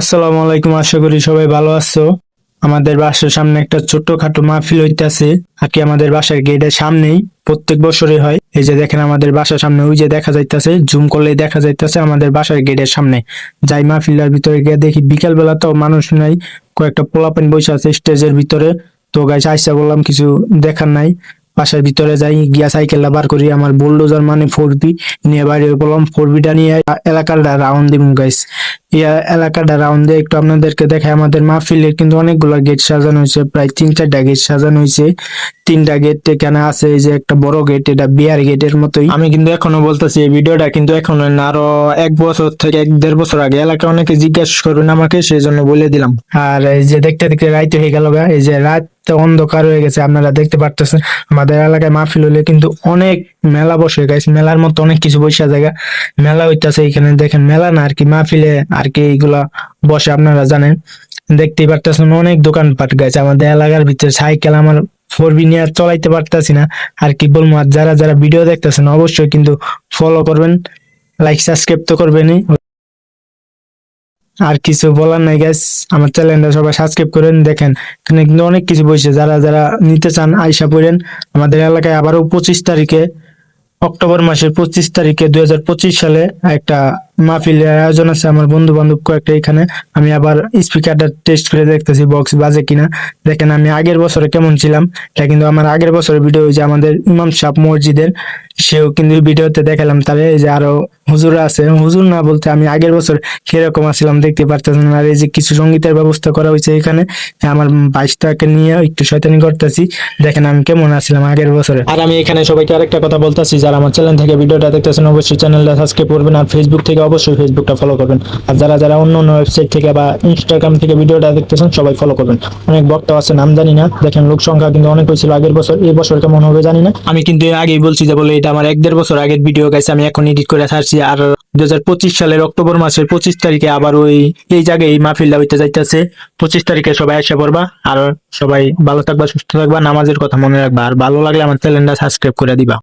আসসালামু আলাইকুম, আশা করি সবাই ভালো আছো। আমাদের বাসার সামনে একটা ছোট্ট খাটো মাহফিল হইতাছে। আর কি আমাদের বাসার গেটের সামনেই প্রত্যেক বছরই হয়। এই যে দেখেন আমাদের বাসার সামনে ওই যে দেখা যাইতাছে, জুম করলে দেখা যাইতাছে আমাদের বাসার গেটের সামনে। যাই মাহফিলার ভিতরে গিয়ে দেখি বিকেল বেলা তো মানুষ নাই, কয়েকটা পোলাপেন বসে আছে স্টেজের ভিতরে। তো গাছ আইসা বললাম কিছু দেখার নাই। বাসার ভিতরে যাই গিয়া সাইকেল বার করি আমার বুলডোজার মানে ফোর বি নিয়ে বাইরে বললাম ফোর বিটা নিয়ে এলাকাটা রাউন্ড দিব গাইস ইয়া এলাকাটা রাউন্ড দিয়ে একটু আপনাদেরকে দেখায় আমাদের মাহফিলের কিন্তু অনেকগুলো গেট সাজানো হয়েছে প্রায় তিন চারটা গেট সাজানো হয়েছে। তিনটা গেট এখানে আছে এই যে একটা বড় গেট এটা বিয়ার গেটের মতোই। আমি কিন্তু এখনও বলতেছি এই ভিডিওটা কিন্তু এখনও না আরও এক বছর থেকে এক দেড় বছর আগে এলাকা অনেকে জিজ্ঞেস করুন আমাকে সেই জন্য বলে দিলাম। আর এই যে দেখতে দেখতে রাইত হয়ে গেল এই যে রাত অন্ধকার হয়ে গেছে, আপনারা দেখতে পারতেছেন। আমাদের এলাকায় মাহফিল হলে কিন্তু অনেক মেলা বসে গেছে মেলার মতো অনেক কিছু বসে জায়গা মেলা হইতাছে এখানে, দেখেন, মেলা না, আর কি মাহফিলে আর কি এইগুলা বসে, আপনারা জানেন। দেখতেই পারতেছেন অনেক দোকানপাট গেছে আমাদের এলাকার ভিতরে সাইকেল আমার ফোর বি নিয়ে চলাইতে পারতেছি না। আর কি বলব, আর যারা যারা ভিডিও দেখতেছেন, অবশ্যই কিন্তু ফলো করবেন লাইক সাবস্ক্রাইব তো করবেনই। আর কিছু বলার নাই গ্যাস আমার চ্যানেলটা সবাই সাবস্ক্রাইব করেন, দেখেন। এখানে কিন্তু অনেক কিছু বসে যারা যারা নিতে চান, আইসা পড়েন। আমাদের এলাকায় আবারও পঁচিশ তারিখে, অক্টোবর মাসের পঁচিশ তারিখে দুই সালে একটা মাহফিলের আয়োজন আছে। আমার বন্ধু বান্ধব কয়েকটা এখানে। আমি আবার স্পিকারটা টেস্ট করে দেখতেছি বক্স বাজে কিনা। দেখেন আমি আগের বছরে কেমন ছিলাম। এটা কিন্তু আমার আগের বছরের ভিডিও যে আমাদের ইমাম সাহ মসজিদের সেও কিন্তু ভিডিওতে দেখালাম তাহলে এই যে আরও হুজুর আছে। হুজুর না বলতে আমি আগের বছর কীরকম আসছিলাম দেখতে পারতেছেন আর এই যে কিছু সঙ্গীতের ব্যবস্থা করা হয়েছে এখানে, আমার বাইশটাকে নিয়ে একটু শয়তানি করতেছি। দেখেন আমি কেমন আছিলাম আগের বছরে। আর আমি এখানে সবাইকে আরেকটা কথা বলতেছি, যারা আমার চ্যানেল থেকে ভিডিওটা দেখতেছেন, অবশ্যই চ্যানেলটা সাবস্ক্রাইব করবেন। আর ফেসবুক থেকে অবশ্যই ফেসবুকটা ফলো করবেন। আর যারা যারা অন্য অন্য ওয়েবসাইট থেকে বা ইনস্টাগ্রাম থেকে ভিডিওটা দেখতেছেন, সবাই ফলো করবেন। অনেক বক্তা আছে, নাম জানি না। দেখেন লোক সংখ্যা কিন্তু অনেক হয়েছিল আগের বছর। এই বছর কেমন হবে জানি না। আমি কিন্তু আগেই বলছি যে বলে এটা আমার এক দেড় বছর আগের ভিডিও গাইছে আমি এখন এডিট করে ছাড়ছি। আর দুই হাজার পঁচিশ সালের অক্টোবর মাসের পঁচিশ তারিখে আবার ওই, এই জায়গায় এই হইতে যাইতেছে। পঁচিশ তারিখে সবাই এসে পড়বা। আর সবাই ভালো থাকবা, সুস্থ থাকবা, নামাজের কথা মনে রাখবা। আর ভালো লাগলে আমার চ্যানেলটা সাবস্ক্রাইব করে দিবা।